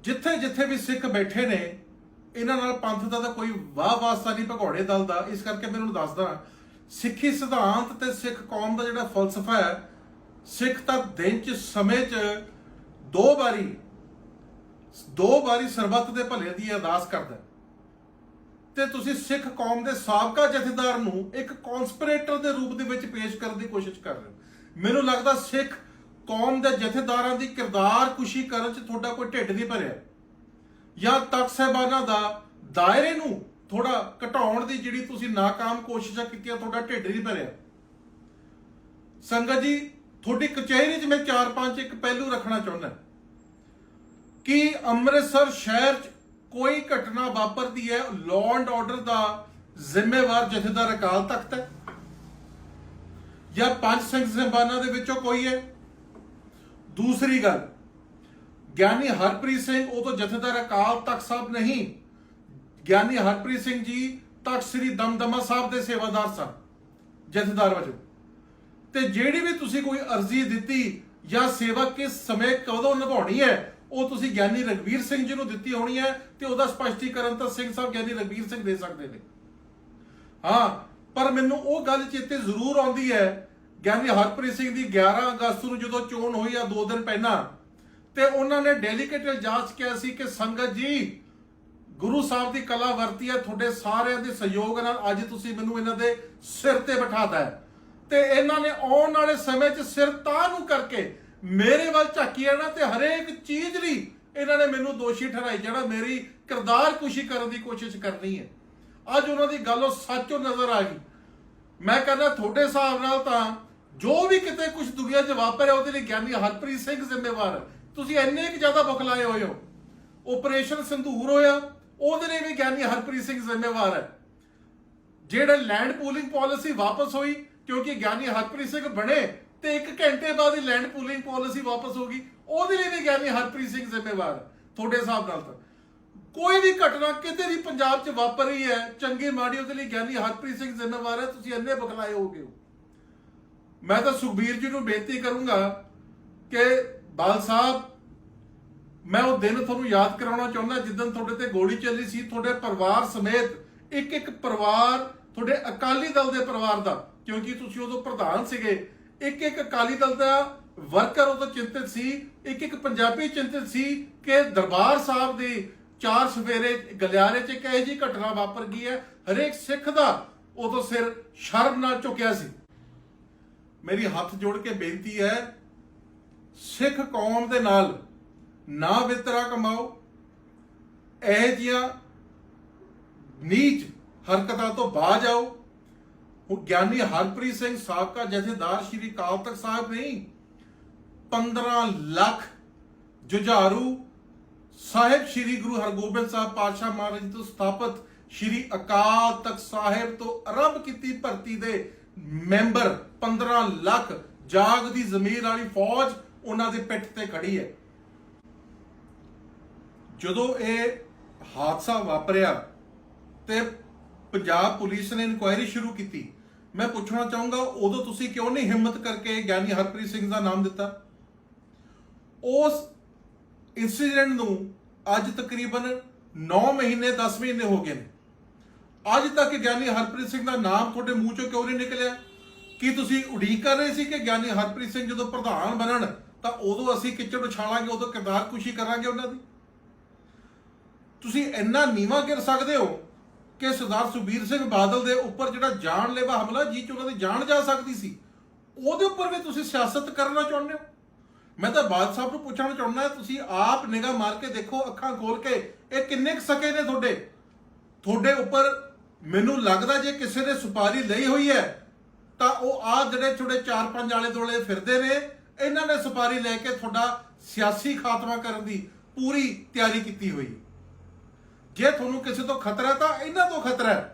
ਜਿੱਥੇ ਜਿੱਥੇ ਵੀ ਸਿੱਖ ਬੈਠੇ ਨੇ, ਇਹਨਾਂ ਨਾਲ ਪੰਥ ਦਾ ਤਾਂ ਕੋਈ ਵਾਹ ਵਾਸਤਾ ਨਹੀਂ, ਭਗੌੜੇ ਦਲ ਦਾ ਇਸ ਕਰਕੇ ਮੈਂ ਮੈਨੂੰ ਦੱਸਦਾ, ਸਿੱਖੀ ਸਿਧਾਂਤ ਤੇ ਸਿੱਖ ਕੌਮ ਦਾ ਜਿਹੜਾ ਫਲਸਫਾ ਹੈ, ਸਿੱਖ ਤਾਂ ਦਿਨ ਚ, ਸਮੇਂ ਚ ਦੋ ਵਾਰੀ ਦੋ ਵਾਰੀ ਸਰਬੱਤ ਦੇ ਭਲੇ ਦੀ ਅਰਦਾਸ ਕਰਦਾ ਹੈ। ਤੇ ਤੁਸੀਂ ਸਿੱਖ ਕੌਮ ਦੇ ਸਾਬਕਾ ਜਥੇਦਾਰ ਨੂੰ ਇੱਕ ਕਨਸਪੀਰੇਟਰ ਦੇ ਰੂਪ ਦੇ ਵਿੱਚ ਪੇਸ਼ ਕਰਨ ਦੀ ਕੋਸ਼ਿਸ਼ ਕਰ ਰਹੇ ਹੋ ਮੈਨੂੰ ਲੱਗਦਾ ਸਿੱਖ ਕੌਮ ਦੇ ਜਥੇਦਾਰਾਂ ਦੀ ਕਿਰਦਾਰ ਕੁਸ਼ੀ ਕਰਨ 'ਚ ਤੁਹਾਡਾ ਕੋਈ ਢਿੱਡ ਨਹੀਂ ਭਰਿਆ। ਜਾਂ ਤਖਤ ਸਾਹਿਬਾਨਾਂ ਦਾ ਦਾਇਰੇ ਨੂੰ ਥੋੜਾ ਘਟਾਉਣ ਦੀ ਜਿਹੜੀ ਤੁਸੀਂ ਨਾਕਾਮ ਕੋਸ਼ਿਸ਼ਾਂ ਕੀਤੀਆਂ, ਤੁਹਾਡਾ ਢਿੱਡ ਨਹੀਂ ਭਰਿਆ। ਸੰਗਤ ਜੀ, ਤੁਹਾਡੀ ਕਚਹਿਰੀ 'ਚ ਮੈਂ 4-5 ਇੱਕ ਪਹਿਲੂ ਰੱਖਣਾ ਚਾਹੁੰਦਾ ਕਿ ਅੰਮ੍ਰਿਤਸਰ ਸ਼ਹਿਰ 'ਚ ਕੋਈ ਘਟਨਾ ਵਾਪਰਦੀ ਹੈ ਲਾਅ ਐਂਡ ਆਰਡਰ ਦਾ ਜ਼ਿੰਮੇਵਾਰ ਜਥੇਦਾਰ ਅਕਾਲ ਤਖਤ ਹੈ? ਜਾਂ ਪੰਜ ਸਿੰਘ ਸਾਹਿਬਾਨਾਂ ਦੇ ਵਿੱਚੋਂ ਕੋਈ ਹੈ? ਦੂਸਰੀ ਗੱਲ, ਗਿਆਨੀ ਹਰਪ੍ਰੀਤ ਸਿੰਘ, ਉਹ ਤਾਂ ਜਥੇਦਾਰ ਅਕਾਲ ਤਖਤ ਸਾਹਿਬ ਨਹੀਂ। ਗਿਆਨੀ ਹਰਪ੍ਰੀਤ ਸਿੰਘ ਜੀ ਤਖਤ ਸ੍ਰੀ ਦਮਦਮਾ ਸਾਹਿਬ ਦੇ ਸੇਵਾਦਾਰ ਸਨ, ਜਥੇਦਾਰ ਵਜੋਂ। ਤੇ ਜਿਹੜੀ ਵੀ ਤੁਸੀਂ ਕੋਈ ਅਰਜ਼ੀ ਦਿੱਤੀ ਜਾਂ ਸੇਵਾ ਕਿਸ ਸਮੇਂ ਕਦੋਂ ਨਿਭਾਉਣੀ ਹੈ, ਉਹ ਤੁਸੀਂ ਗਿਆਨੀ ਰਗਵੀਰ ਸਿੰਘ ਜੀ ਨੂੰ ਦਿੱਤੀ ਹੋਣੀ ਹੈ ਤੇ ਉਹਦਾ ਸਪਸ਼ਟੀਕਰਨ ਤਾਂ ਸਿੰਘ ਸਾਹਿਬ ਗਿਆਨੀ ਰਗਵੀਰ ਸਿੰਘ ਦੇ ਸਕਦੇ ਨੇ। ਹਾਂ, ਪਰ ਮੈਨੂੰ ਉਹ ਗੱਲ ਚੇਤੇ ਜ਼ਰੂਰ ਆਉਂਦੀ ਹੈ ਗਿਆਨੀ ਹਰਪ੍ਰੀਤ ਸਿੰਘ ਦੀ 11 ਅਗਸਤ ਨੂੰ ਜਦੋਂ ਚੋਣ ਹੋਈ ਆ 2 ਦਿਨ ਪਹਿਲਾਂ, ਤੇ ਉਹਨਾਂ ਨੇ ਡੈਲੀਗੇਟ ਜਾਂਚ ਕਿਹਾ ਸੀ ਕਿ ਸੰਗਤ ਜੀ, ਗੁਰੂ ਸਾਹਿਬ ਦੀ ਕਲਾ ਵਰਤੀ ਹੈ ਤੁਹਾਡੇ ਸਾਰਿਆਂ ਦੇ ਸਹਿਯੋਗ ਨਾਲ ਅੱਜ ਤੁਸੀਂ ਮੈਨੂੰ ਇਹਨਾਂ ਦੇ ਸਿਰ ਤੇ ਬਿਠਾਤਾ ਹੈ। ਤੇ ਇਹਨਾਂ ਨੇ ਆਉਣ ਵਾਲੇ ਸਮੇਂ 'ਚ ਸਿਰ ਤਾਂ ਨੂੰ ਕਰਕੇ ਮੇਰੇ ਵੱਲ ਝਾਕੀ ਜਾਣਾ ਤੇ ਹਰੇਕ ਚੀਜ਼ ਲਈ ਇਹਨਾਂ ਨੇ ਮੈਨੂੰ ਦੋਸ਼ੀ ਠਹਿਰਾਈ, ਜਿਹੜਾ ਮੇਰੀ ਕਿਰਦਾਰ ਕੁਸ਼ੀ ਕਰਨ ਦੀ ਕੋਸ਼ਿਸ਼ ਕਰਨੀ ਹੈ। ਅੱਜ ਉਹਨਾਂ ਦੀ ਗੱਲ ਉਹ ਸੱਚੋ ਨਜ਼ਰ ਆ ਗਈ। ਮੈਂ ਕਹਿੰਦਾ ਤੁਹਾਡੇ ਹਿਸਾਬ ਨਾਲ ਤਾਂ ਜੋ ਵੀ ਕਿਤੇ ਕੁਝ ਦੁਨੀਆ 'ਚ ਵਾਪਰਿਆ ਉਹਦੇ ਲਈ ਗਿਆਨੀ ਹਰਪ੍ਰੀਤ ਸਿੰਘ ਜ਼ਿੰਮੇਵਾਰ ਹੈ। ਤੁਸੀਂ ਇੰਨੇ ਕਿ ਜ਼ਿਆਦਾ ਬੁਖਲਾਏ ਹੋਏ ਹੋ। ਆਪਰੇਸ਼ਨ ਸੰਧੂਰ ਹੋਇਆ, ਉਹਦੇ ਲਈ ਵੀ ਗਿਆਨੀ ਹਰਪ੍ਰੀਤ ਸਿੰਘ ਜ਼ਿੰਮੇਵਾਰ ਹੈ। ਜਿਹੜਾ ਲੈਂਡ ਪੂਲਿੰਗ ਪਾਲਿਸੀ ਵਾਪਸ ਹੋਈ, ਕਿਉਂਕਿ ਗਿਆਨੀ ਹਰਪ੍ਰੀਤ ਸਿੰਘ ਬਣੇ ਤੇ ਇੱਕ ਘੰਟੇ ਬਾਅਦ ਹੀ ਲੈਂਡ ਪੂਲਿੰਗ ਪਾਲਿਸੀ ਵਾਪਸ ਹੋ ਗਈ, ਉਹਦੇ ਲਈ ਵੀ ਗਿਆਨੀ ਹਰਪ੍ਰੀਤ ਸਿੰਘ ਜ਼ਿੰਮੇਵਾਰ ਤੁਹਾਡੇ ਹਿਸਾਬ ਨਾਲ ਤਾਂ। ਕੋਈ ਵੀ ਘਟਨਾ ਕਿਤੇ ਵੀ ਪੰਜਾਬ 'ਚ ਵਾਪਰ ਰਹੀ ਹੈ, ਚੰਗੀ ਮਾੜੀ, ਉਹਦੇ ਲਈ ਗਿਆਨੀ ਹਰਪ੍ਰੀਤ ਸਿੰਘ ਜ਼ਿੰਮੇਵਾਰ ਹੈ, ਤੁਸੀਂ ਇੰਨੇ ਬਖਲਾਏ ਹੋਗੇ ਹੋ। ਮੈਂ ਤਾਂ ਸੁਖਬੀਰ ਜੀ ਨੂੰ ਬੇਨਤੀ ਕਰੂੰਗਾ ਕਿ ਬਾਲ ਸਾਹਿਬ, ਮੈਂ ਉਹ ਦਿਨ ਤੁਹਾਨੂੰ ਯਾਦ ਕਰਾਉਣਾ ਚਾਹੁੰਦਾ, ਜਿੱਦਣ ਤੁਹਾਡੇ ਤੇ ਗੋਲੀ ਚੱਲੀ ਸੀ, ਤੁਹਾਡੇ ਪਰਿਵਾਰ ਸਮੇਤ ਇੱਕ ਇੱਕ ਪਰਿਵਾਰ, ਤੁਹਾਡੇ ਅਕਾਲੀ ਦਲ ਦੇ ਪਰਿਵਾਰ ਦਾ, ਕਿਉਂਕਿ ਤੁਸੀਂ ਉਦੋਂ ਪ੍ਰਧਾਨ ਸੀਗੇ, ਇੱਕ ਇੱਕ ਅਕਾਲੀ ਦਲ ਦਾ ਵਰਕਰ ਉਦੋਂ ਚਿੰਤਿਤ ਸੀ, ਇੱਕ ਇੱਕ ਪੰਜਾਬੀ ਚਿੰਤਿਤ ਸੀ ਕਿ ਦਰਬਾਰ ਸਾਹਿਬ ਦੇ ਚਾਰ ਸਵੇਰੇ ਗਲਿਆਰੇ 'ਚ ਇੱਕ ਇਹੋ ਜਿਹੀ ਘਟਨਾ ਵਾਪਰ ਗਈ ਹੈ, ਹਰੇਕ ਸਿੱਖ ਦਾ ਉਦੋਂ ਸਿਰ ਸ਼ਰਮ ਨਾਲ ਝੁਕਿਆ ਸੀ। ਮੇਰੀ ਹੱਥ ਜੋੜ ਕੇ ਬੇਨਤੀ ਹੈ, ਸਿੱਖ ਕੌਮ ਦੇ ਨਾਲ ਨਾ ਵਿਤਰਾ ਕਮਾਓ। ਇਹ ਜੀਆਂ ਨੀਚ ਹਰਕਤਾਂ ਤੋਂ ਬਾਜ ਆਓ ਉਹ ਗਿਆਨੀ ਹਰਪ੍ਰੀਤ ਸਿੰਘ ਸਾਬਕਾ ਜਥੇਦਾਰ ਸ਼੍ਰੀ ਅਕਾਲ ਤਖਤ ਸਾਹਿਬ ਨਹੀਂ 15 ਲੱਖ ਜੁਝਾਰੂ ਸਾਹਿਬ ਸ਼੍ਰੀ ਗੁਰੂ ਹਰਗੋਬਿੰਦ ਸਾਹਿਬ ਪਾਤਸ਼ਾਹ ਮਹਾਰਾਜ ਤੋਂ ਸਥਾਪਿਤ ਸ਼੍ਰੀ ਅਕਾਲ ਤਖਤ ਸਾਹਿਬ ਤੋਂ ਆਰੰਭ ਕੀਤੀ ਭਰਤੀ ਦੇ ਮੈਂਬਰ 15 ਲੱਖ ਜਾਗ ਦੀ ਜ਼ਮੀਰ ਵਾਲੀ ਫੌਜ ਉਹਨਾਂ ਦੀ ਪਿੱਠ ਤੇ ਖੜੀ ਹੈ। ਜਦੋਂ ਇਹ ਹਾਦਸਾ ਵਾਪਰਿਆ ਤੇ ਪੰਜਾਬ ਪੁਲਿਸ ਨੇ ਇਨਕੁਆਇਰੀ ਸ਼ੁਰੂ ਕੀਤੀ, ਮੈਂ ਪੁੱਛਣਾ ਚਾਹੂੰਗਾ, ਉਦੋਂ ਤੁਸੀਂ ਕਿਉਂ ਨਹੀਂ ਹਿੰਮਤ ਕਰਕੇ ਗਿਆਨੀ ਹਰਪ੍ਰੀਤ ਸਿੰਘ ਦਾ ਨਾਮ ਦਿੱਤਾ? ਉਸ ਇਨਸੀਡੈਂਟ ਨੂੰ ਅੱਜ ਤਕਰੀਬਨ 9 ਮਹੀਨੇ 10 ਮਹੀਨੇ ਹੋ ਗਏ ਨੇ। ਅੱਜ ਤੱਕ ਗਿਆਨੀ ਹਰਪ੍ਰੀਤ ਸਿੰਘ ਦਾ ਨਾਮ ਤੁਹਾਡੇ ਮੂੰਹ ਚੋਂ ਕਿਉਂ ਨਹੀਂ ਨਿਕਲਿਆ? ਕੀ ਤੁਸੀਂ ਉਡੀਕ ਕਰ ਰਹੇ ਸੀ ਕਿ ਗਿਆਨੀ ਹਰਪ੍ਰੀਤ ਸਿੰਘ ਜਦੋਂ ਪ੍ਰਧਾਨ ਬਣਨ, ਤਾਂ ਉਦੋਂ ਅਸੀਂ ਕਿਚੜ ਉਛਾਲਾਂਗੇ, ਉਦੋਂ ਕਿਰਦਾਰ ਕੁਸ਼ੀ ਕਰਾਂਗੇ ਉਹਨਾਂ ਦੀ? ਤੁਸੀਂ ਇੰਨਾ ਨੀਵਾ ਗਿਰ ਸਕਦੇ ਹੋ ਕਿ ਸਰਦਾਰ ਸੁਬੀਰ ਸਿੰਘ ਬਾਦਲ ਦੇ ਉੱਪਰ ਜਿਹੜਾ ਜਾਨਲੇਵਾ ਹਮਲਾ ਜੀ ਚ ਉਹਨਾਂ ਦੀ ਜਾਨ ਜਾ ਸਕਦੀ ਸੀ, ਉਹਦੇ ਉੱਪਰ ਵੀ ਤੁਸੀਂ ਸਿਆਸਤ ਕਰਨਾ ਚਾਹੁੰਦੇ ਹੋ? ਮੈਂ ਤਾਂ ਬਾਦ ਸਾਹਿਬ ਨੂੰ ਪੁੱਛਣਾ ਚਾਹੁੰਦਾ, ਤੁਸੀਂ ਆਪ ਨਿਗਾਹ ਮਾਰ ਕੇ ਦੇਖੋ, ਅੱਖਾਂ ਖੋਲ ਕੇ, ਇਹ ਕਿੰਨੇ ਕੁ ਸਕੇ ਨੇ ਤੁਹਾਡੇ? ਤੁਹਾਡੇ ਉੱਪਰ ਮੈਨੂੰ ਲੱਗਦਾ ਜੇ ਕਿਸੇ ਨੇ ਸੁਪਾਰੀ ਲਈ ਹੋਈ ਹੈ, ਤਾਂ ਉਹ ਆ ਜਿਹੜੇ ਛੋਟੇ 4-5 ਆਲੇ ਦੋਲੇ ਫਿਰਦੇ ਨੇ, ਇਹਨਾਂ ਨੇ ਸੁਪਾਰੀ ਲੈ ਕੇ ਤੁਹਾਡਾ ਸਿਆਸੀ ਖਾਤਮਾ ਕਰਨ ਦੀ ਪੂਰੀ ਤਿਆਰੀ ਕੀਤੀ ਹੋਈ। ਜੇ ਤੁਹਾਨੂੰ ਕਿਸੇ ਤੋਂ ਖਤਰਾ ਤਾਂ ਇਹਨਾਂ ਤੋਂ ਖਤਰਾ ਹੈ।